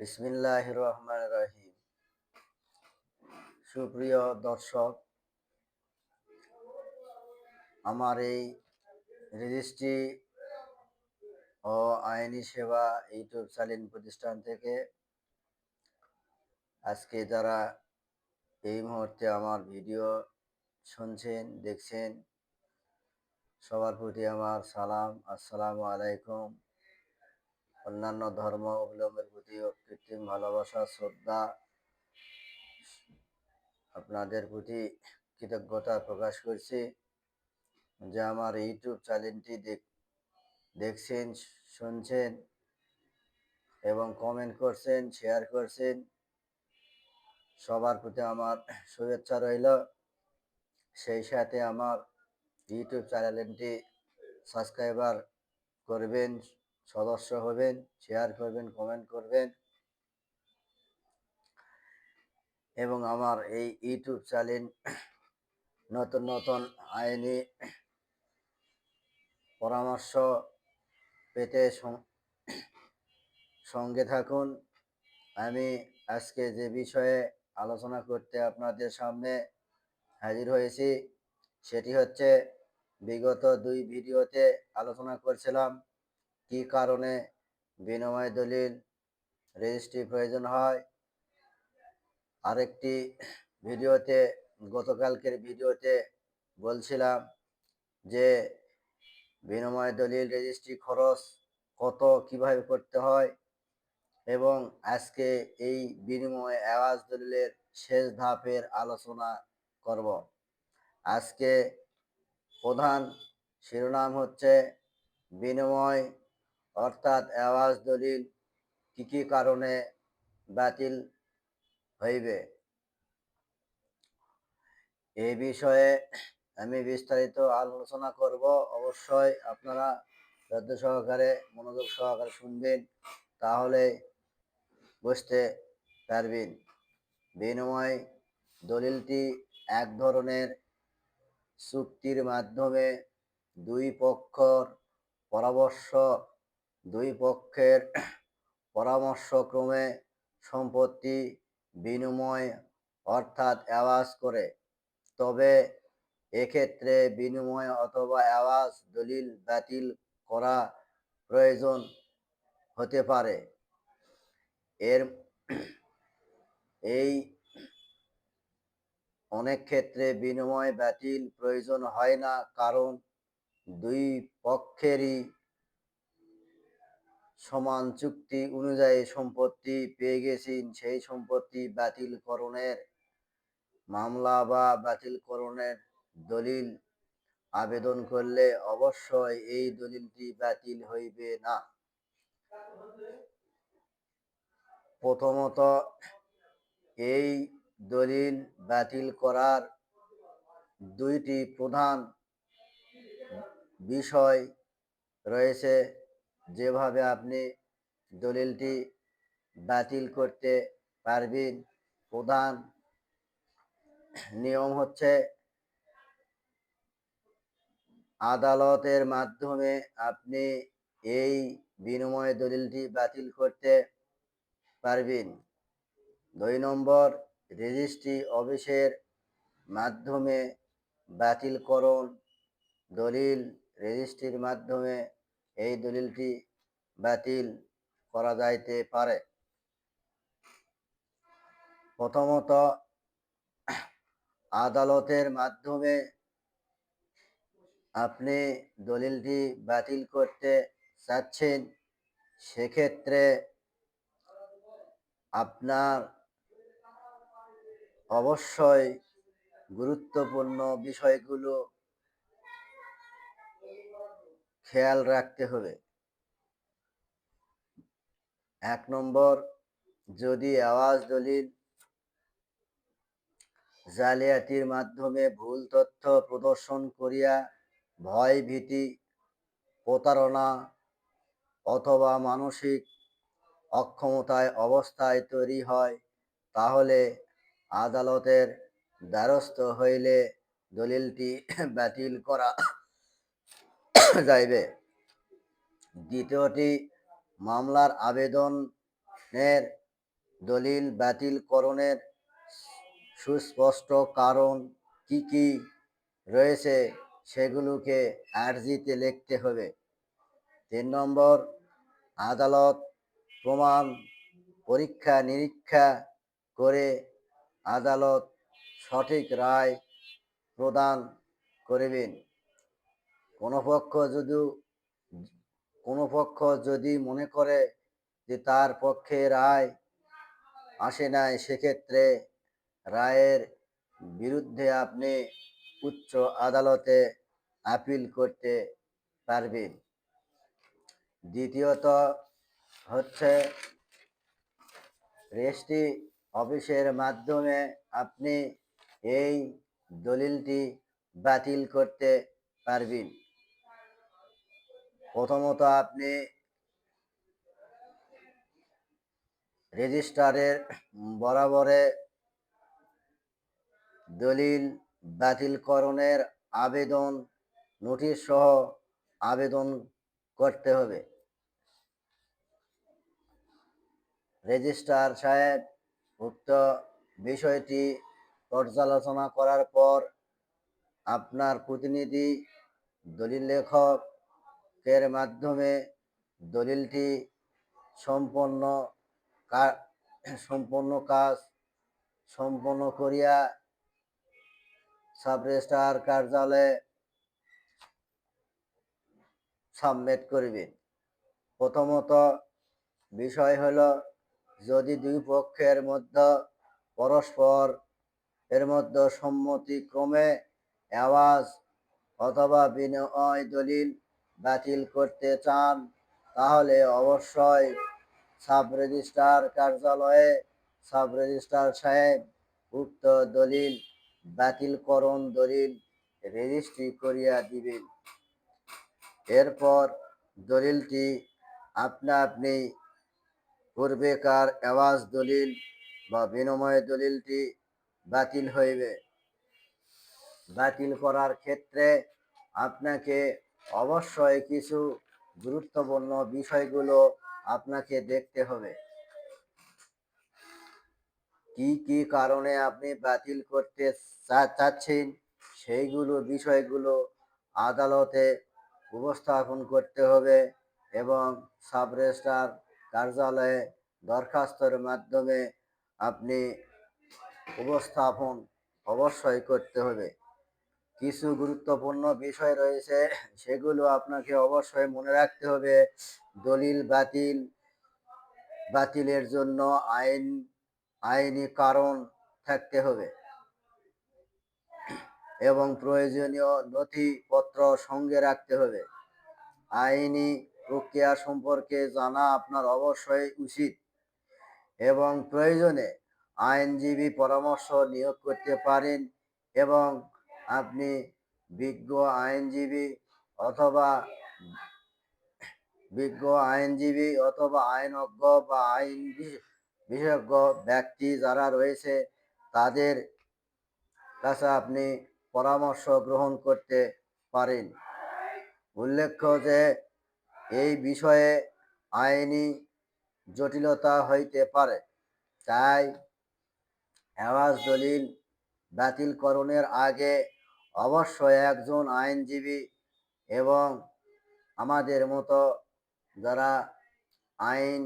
বিসমিল্লাহ রহমান রহিম সুপ্রিয় দর্শক, আমার এই রেজিস্ট্রি ও আইনি সেবা ইউটিউব চ্যানেল প্রতিষ্ঠান থেকে আজকে যারা এই মুহূর্তে আমার ভিডিও শুনছেন, দেখছেন, সবার প্রতি আমার সালাম। আসসালামু আলাইকুম। অন্যান্য ধর্ম অবলম্বের প্রতি কৃত্রিম ভালোবাসা, শ্রদ্ধা, আপনাদের প্রতি কৃতজ্ঞতা প্রকাশ করছি। যে আমার ইউটিউব চ্যানেলটি দেখছেন, শুনছেন এবং কমেন্ট করছেন শেয়ার করছেন, সবার প্রতি আমার শুভেচ্ছা রইল। সেই সাথে আমার ইউটিউব চ্যানেলটি সাবস্ক্রাইবার করবেন। সদস্য হবেন শেয়ার করবেন কমেন্ট করবেন। এবং আমার এই ইউটিউব চ্যানেল নতুন নতুন আইনি পরামর্শ পেতে সঙ্গে থাকুন। আমি আজকে যে বিষয়ে আলোচনা করতে আপনাদের সামনে হাজির হয়েছি, সেটি হচ্ছে বিগত দুই ভিডিওতে আলোচনা করছিলাম কি কারণে বিনিময় দলিল রেজিস্ট্রি প্রয়োজন হয়? আরেকটি ভিডিওতে, গতকালকের ভিডিওতে বলছিলাম যে বিনিময় দলিল রেজিস্ট্রি খরচ কত, কীভাবে করতে হয়? এবং আজকে এই বিনিময় আওয়াজ দলিলের শেষ ধাপের আলোচনা করব। আজকে প্রধান শিরোনাম হচ্ছে বিনিময় অর্থাৎ আওয়াজ দলিল কি কি কারণে বাতিল হইবে? এই বিষয়ে আমি বিস্তারিত আলোচনা করব। অবশ্যই আপনারা শ্রদ্ধ সহকারে, মনোযোগ সহকারে শুনবেন, তাহলে বুঝতে পারবেন। বিনিময়, দলিলটি এক ধরনের চুক্তির মাধ্যমে দুই পক্ষর পরামর্শ দুই পক্ষের পরামর্শক্রমে সম্পত্তি বিনিময় অর্থাৎ আওয়াজ করে। তবে এক্ষেত্রে বিনিময় অথবা আওয়াজ দলিল বাতিল করা প্রয়োজন হতে পারে। এর এই অনেক ক্ষেত্রে বিনিময় বাতিল প্রয়োজন হয় না, কারণ দুই পক্ষেরই সমান চুক্তি অনুযায়ী সম্পত্তি পেয়ে গেছেন, সেই সম্পত্তি বাতিলকরণের মামলা বা বাতিলকরণের দলিল আবেদন করলে অবশ্যই এই দলিলটি বাতিল হইবে না। প্রথমত, এই দলিল বাতিল করার দুইটি প্রধান বিষয় রয়েছে। যেভাবে আপনি দলিলটি বাতিল করতে পারবেন, প্রধান নিয়ম হচ্ছে আদালতের মাধ্যমে আপনি এই বিনিময় দলিলটি বাতিল করতে পারবেন। দুই নম্বর, রেজিস্ট্রি অফিসের মাধ্যমে বাতিলকরণ দলিল রেজিস্ট্রির মাধ্যমে এই দলিলটি বাতিল করা যাইতে পারে। প্রথমত, আদালতের মাধ্যমে আপনি দলিলটি বাতিল করতে চাচ্ছেন, সেক্ষেত্রে আপনার অবশ্যই গুরুত্বপূর্ণ বিষয়গুলো খেয়াল রাখতে হবে। এক নম্বর, যদি আওয়াজ দলিল জালিয়াতির মাধ্যমে ভুল তথ্য প্রদর্শন করিয়া ভয়, ভীতি, প্রতারণা অথবা মানসিক অক্ষমতায় অবস্থায় তৈরি হয়, তাহলে আদালতের দ্বারস্থ হইলে দলিলটি বাতিল করা যাইবে। দ্বিতীয়টি, মামলার আবেদনের দলিল বাতিলকরণের সুস্পষ্ট কারণ কি কি রয়েছে সেগুলোকে আর্জিতে লিখতে হবে। তিন নম্বর, আদালত প্রমাণ, পরীক্ষা, নিরীক্ষা করে আদালত সঠিক রায় প্রদান করিবেন। কোনো পক্ষ যদি, কোনো পক্ষ যদি মনে করে যে তার পক্ষে রায় আসে নাই, সেক্ষেত্রে রায়ের বিরুদ্ধে আপনি উচ্চ আদালতে আপিল করতে পারবেন। দ্বিতীয়ত হচ্ছে, রেজিস্ট্রি অফিসের মাধ্যমে আপনি এই দলিলটি বাতিল করতে পারবেন। প্রথমত আপনি রেজিস্ট্রারের বরাবরে দলিল বাতিলকরণের আবেদন নোটিশ সহ আবেদন করতে হবে। রেজিস্ট্রার সাহেব উক্ত বিষয়টি পর্যালোচনা করার পর আপনার প্রতিনিধি, দলিল লেখকের মাধ্যমে দলিলটি সম্পন্ন সম্পন্ন কাজ সম্পন্ন করিয়া সাব রেজিস্ট্রার কার্যালয়ে সাবমিট করিবে প্রথমত বিষয় হলো, যদি দুই পক্ষের মধ্যে পরস্পর এর মধ্যে সম্মতিক্রমে আওয়াজ অথবা বিনয় দলিল বাতিল করতে চান, তাহলে অবশ্যই সাব রেজিস্ট্রার কার্যালয়ে সাব রেজিস্ট্রার সাহেব উক্ত দলিল, বাতিলকরণ দলিল রেজিস্ট্রি করিয়া দিবেন। এরপর দলিলটি আপনা আপনি পূর্বেকার আওয়াজ দলিল বা বিনিময় দলিলটি বাতিল হইবে। বাতিল করার ক্ষেত্রে আপনাকে অবশ্যই কিছু গুরুত্বপূর্ণ বিষয়গুলো আপনাকে দেখতে হবে। কি কি কারণে আপনি বাতিল করতে চাচ্ছেন? সেইগুলো বিষয়গুলো আদালতে উপস্থাপন করতে হবে এবং সাব রেজিস্ট্রার কার্যালয়ে দরখাস্তের মাধ্যমে আপনি উপস্থাপন অবশ্যই করতে হবে। কিছু গুরুত্বপূর্ণ বিষয় রয়েছে, সেগুলো আপনাকে অবশ্যই মনে রাখতে হবে। দলিল বাতিল, বাতিলের জন্য আইন, আইনি কারণ থাকতে হবে। এবং প্রয়োজনীয় নথিপত্র সঙ্গে রাখতে হবে। আইনি প্রক্রিয়া সম্পর্কে জানা আপনার অবশ্যই উচিত। এবং প্রয়োজনে আইনজীবী পরামর্শ নিয়োগ করতে পারেন এবং আপনি বিজ্ঞ আইনজীবী অথবা বিজ্ঞ আইনজীবী অথবা আইনজ্ঞ বা আইন বিশেষজ্ঞ ব্যক্তি যারা রয়েছে, তাদের কাছে আপনি পরামর্শ গ্রহণ করতে পারেন। উল্লেখ্য যে, এই বিষয়ে আইনি জটিলতা হইতে পারে। তাই আওয়াজ দলিল বাতিলকরণের আগে অবশ্যই একজন আইনজীবী এবং আমাদের মতো যারা আইন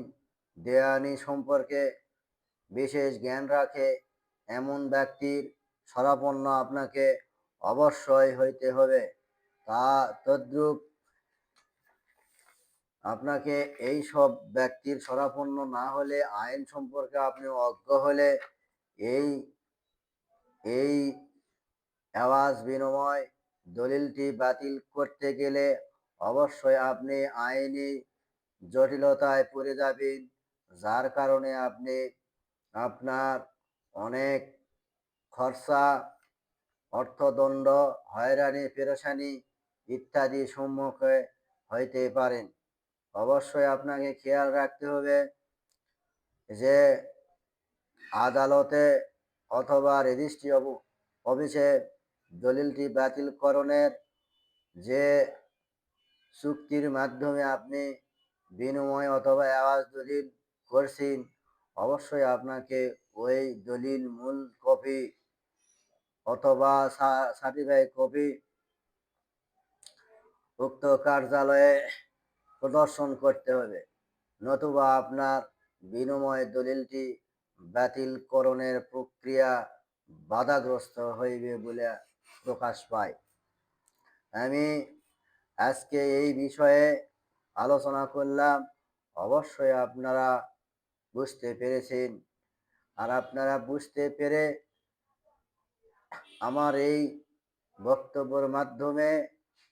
দেওয়ানি সম্পর্কে বিশেষ জ্ঞান রাখে, এমন ব্যক্তির সরাপন্ন আপনাকে অবশ্যই হইতে হবে। তা তদ্রূপ আপনাকে এই সব ব্যক্তির শরাপন্ন না হলে, আইন সম্পর্কে আপনি অজ্ঞ হলে এই এই আওয়াজ বিনিময় দলিলটি বাতিল করতে গেলে অবশ্যই আপনি আইনি জটিলতায় পড়ে যাবেন, যার কারণে আপনি আপনার অনেক খরচা, অর্থদণ্ড, হয়রানি, পেরেশানি ইত্যাদি সম্মুখে হইতে পারেন। অবশ্যই আপনাকে খেয়াল রাখতে হবে যে আদালতে অথবা রেজিস্ট্রি অফিসে দলিলটি বাতিলকরণের যে চুক্তির মাধ্যমে আপনি বিনিময় অথবা আওয়াজ দলিল করছেন, অবশ্যই আপনাকে ওই দলিল মূল কপি অথবা সার্টিফাইড কপি উক্ত কার্যালয়ে প্রদর্শন করতে হবে, নতুবা আপনার বিনিময় দলিলটি বাতিলকরণের প্রক্রিয়া বাধাগ্রস্ত হইবে বলে প্রকাশ পায়। আমি আজকে এই বিষয়ে আলোচনা করলাম। অবশ্যই আপনারা বুঝতে পেরেছেন। আর আপনারা বুঝতে পেরে আমার এই বক্তব্যের মাধ্যমে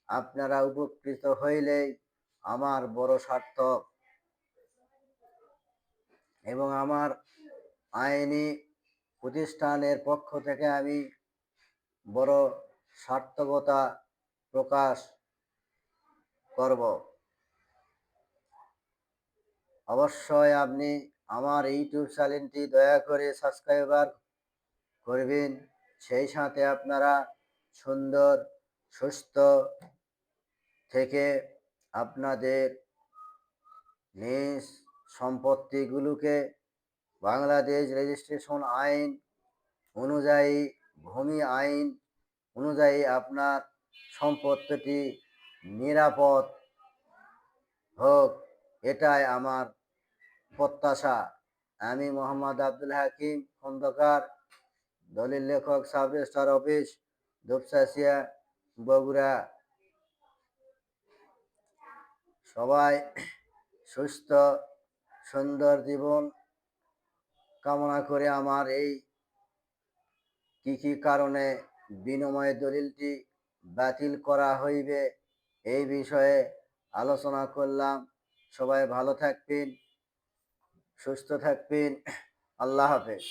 আপনারা উপকৃত হইলেই আমার বড় সার্থক এবং আমার আইনি প্রতিষ্ঠানের পক্ষ থেকে আমি বড় সার্থকতা প্রকাশ করব। অবশ্যই আপনি আমার ইউটিউব চ্যানেলটি দয়া করে সাবস্ক্রাইবার করবেন। সেই সাথে আপনারা সুন্দর, সুস্থ থেকে আপনাদের নিজ সম্পত্তিগুলোকে বাংলাদেশ রেজিস্ট্রেশন আইন অনুযায়ী ভূমি আইন অনুযায়ী আপনার সম্পত্তিটি নিরাপদ হোক, এটাই আমার প্রত্যাশা। আমি মোহাম্মদ আব্দুল হাকিম, খন্দকার, দলিল লেখক sub registrar office Dupchanchia Bogura. সবাই সুস্থ, সুন্দর জীবন কামনা করে আমার এই কি কি কারণে বিনিময় দলিলটি বাতিল করা হইবে এই বিষয়ে আলোচনা করলাম। সবাই ভালো থাকবেন, সুস্থ থাকবেন। আল্লাহ হাফেজ।